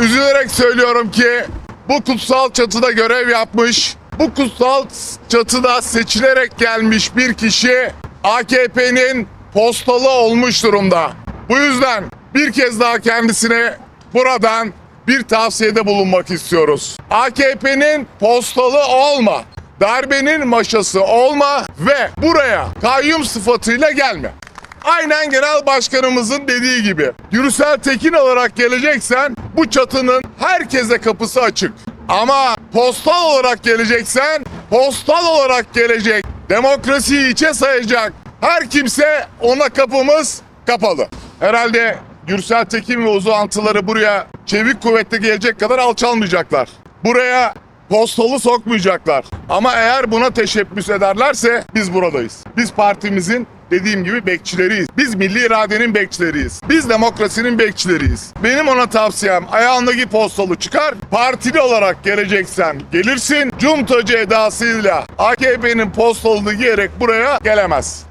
üzülerek söylüyorum ki bu kutsal çatıda görev yapmış, bu kutsal çatıda seçilerek gelmiş bir kişi AKP'nin postalı olmuş durumda. Bu yüzden bir kez daha kendisine buradan bir tavsiyede bulunmak istiyoruz. AKP'nin postalı olma, darbenin maşası olma ve buraya kayyum sıfatıyla gelme. Aynen genel başkanımızın dediği gibi. Gürsel Tekin olarak geleceksen bu çatının herkese kapısı açık. Ama postal olarak geleceksen postal olarak gelecek. Demokrasiyi içe sayacak. Her kimse ona kapımız kapalı. Herhalde Gürsel Tekin ve uzantıları buraya çevik kuvvetle gelecek kadar alçalmayacaklar. Buraya postalı sokmayacaklar. Ama eğer buna teşebbüs ederlerse biz buradayız. Biz partimizin dediğim gibi bekçileriyiz. Biz milli iradenin bekçileriyiz. Biz demokrasinin bekçileriyiz. Benim ona tavsiyem ayağındaki postalı çıkar. Partili olarak geleceksen gelirsin. Cumtacı edasıyla AKP'nin postalını giyerek buraya gelemez.